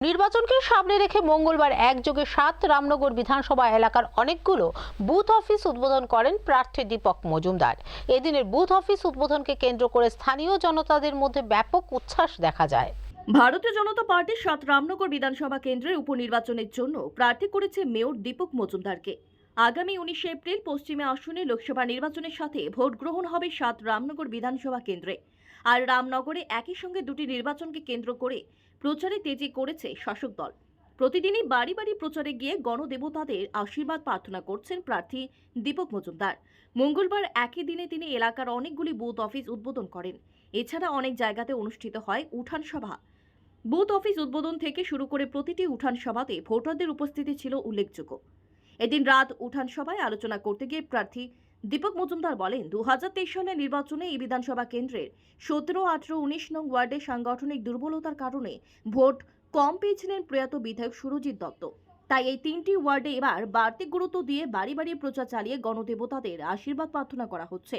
নির্বাচনকে সামনে রেখে মঙ্গলবার একযোগে সাত রামনগর বিধানসভা এলাকার অনেকগুলো বুথ অফিস উদ্বোধন করেন প্রার্থী দীপক মজুমদার। এদিনের বুথ অফিস উদ্বোধনকে কেন্দ্র করে স্থানীয় জনতাদের মধ্যে ব্যাপক উচ্ছ্বাস দেখা যায়। ভারতীয় জনতা পার্টির সাত রামনগর বিধানসভা কেন্দ্রের উপনির্বাচনের জন্য প্রার্থী করেছে মেয়র দীপক মজুমদারকে। আগামী উনিশে এপ্রিল পশ্চিমে আসনে লোকসভা নির্বাচনের সাথে ভোট গ্রহণ হবে সাত রামনগর বিধানসভা কেন্দ্রে। আর রামনগরে একই সঙ্গে দুটি নির্বাচনকে কেন্দ্র করে প্রচারে তেজি করেছে শাসক দল। প্রতিদিনই বাড়ি বাড়ি প্রচারে গিয়ে গণদেবতাদের আশীর্বাদ প্রার্থনা করছেন প্রার্থী দীপক মজুমদার। মঙ্গলবার একই দিনে তিনি এলাকার অনেকগুলি বুথ অফিস উদ্বোধন করেন। এছাড়া অনেক জায়গাতে অনুষ্ঠিত হয় উঠান সভা। বুথ অফিস উদ্বোধন থেকে শুরু করে প্রতিটি উঠান সভাতে ভোটারদের উপস্থিতি ছিল উল্লেখযোগ্য। এদিন রাত উঠান সভায় আলোচনা করতে গিয়ে প্রার্থী দীপক মজুমদার বলেন দু হাজার তেইশ সালের নির্বাচনে এই বিধানসভা কেন্দ্রের সতেরো, আঠেরো, উনিশ নং ওয়ার্ডে সাংগঠনিক দুর্বলতার কারণে ভোট কম পেয়েছিলেন প্রয়াত বিধায়ক সুরজিৎ দত্ত। তাই এই তিনটি ওয়ার্ডে এবার বাড়তি গুরুত্ব দিয়ে বাড়ি বাড়ি প্রচার চালিয়ে গণদেবতাদের আশীর্বাদ প্রার্থনা করা হচ্ছে।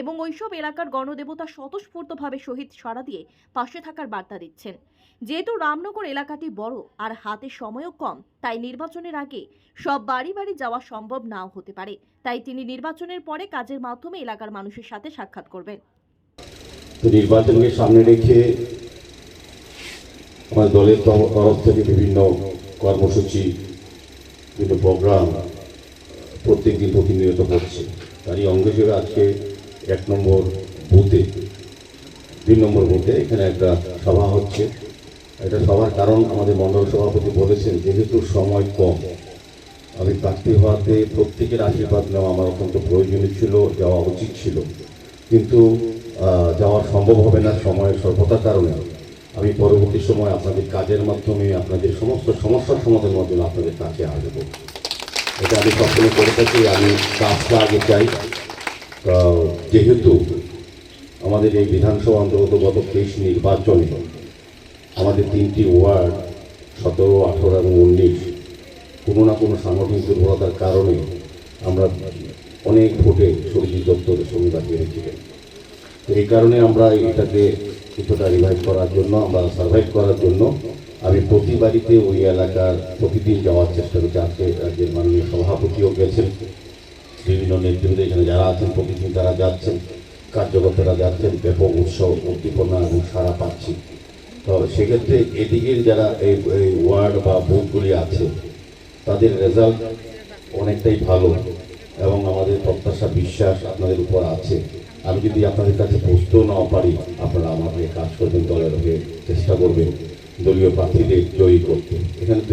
এবং ওইসব এলাকার গণদেবতা স্বতঃস্ফূর্তভাবে শহীদ সাড়া দিয়ে পাশে থাকার বার্তা দিচ্ছেন। যেহেতু রামনগর এলাকাটি বড় আর হাতে সময়ও কম, তাই নির্বাচনের আগে সব বাড়ি বাড়ি যাওয়া সম্ভব নাও হতে পারে। তাই তিনি নির্বাচনের পরে কাজের মাধ্যমে এলাকার মানুষের সাথে সাক্ষাৎ করবেন। নির্বাচনকে সামনে রেখে আমার দলের তরফ থেকে বিভিন্ন কর্মসূচি বিভিন্ন প্রোগ্রাম প্রত্যেক দিন প্রতিনিয়ত হচ্ছে। তারই অঙ্গ হিসেবে আজকে এক নম্বর বুথে দুই নম্বর বুথে এখানে একটা সভা হচ্ছে। এটা সবার কারণ আমাদের মণ্ডল সভাপতি বলেছেন, যেহেতু সময় কম, আমি প্রার্থী হওয়াতে প্রত্যেকের আশীর্বাদ নেওয়া আমার অত্যন্ত প্রয়োজনীয় ছিল, যাওয়া উচিত ছিল। কিন্তু যাওয়া সম্ভব হবে না সময়ের স্বল্পতার কারণে। আমি পরবর্তী সময় আপনাদের কাজের মাধ্যমে, আপনাদের সমস্ত সমস্যার সমাধানের মাধ্যমে আপনাদের কাছে আসব। এটা আমি সবসময় করে থাকি, আমি কাজটা আগে চাই যেহেতু আমাদের এই বিধানসভা অন্তর্গত গত তেইশ নির্বাচনে আমাদের তিনটি ওয়ার্ড, সতেরো, আঠেরো এবং উনিশ, কোনো না কোনো সাংগঠনিক দুর্বলতার কারণে আমরা অনেক ভোটে সরজিৎ দপ্তরের সঙ্গে পেরেছিলেন তো এই কারণে আমরা এটাকে কিছুটা রিভাইভ করার জন্য, আমরা সার্ভাইভ করার জন্য আমি প্রতি বাড়িতে ওই এলাকার প্রতিদিন যাওয়ার চেষ্টা করছি। আজকে গেছেন। বিভিন্ন নেতৃবৃন্দ এখানে যারা আছেন প্রতিদিন তারা যাচ্ছেন, কার্যকর্তারা যাচ্ছেন, ব্যাপক উৎসব উদ্দীপনা এবং সারা পাচ্ছি। তো সেক্ষেত্রে এদিকের যারা এই ওয়ার্ড বা বুথগুলি আছে, তাদের রেজাল্ট অনেকটাই ভালো এবং আমাদের প্রত্যাশা, বিশ্বাস আপনাদের উপর আছে। আমি যদি আপনাদের কাছে পৌঁছতেও না পারি, আপনারা আমাকে কাজ করবেন, দলের হয়ে চেষ্টা করবেন, দলীয় প্রার্থীদের জয়ী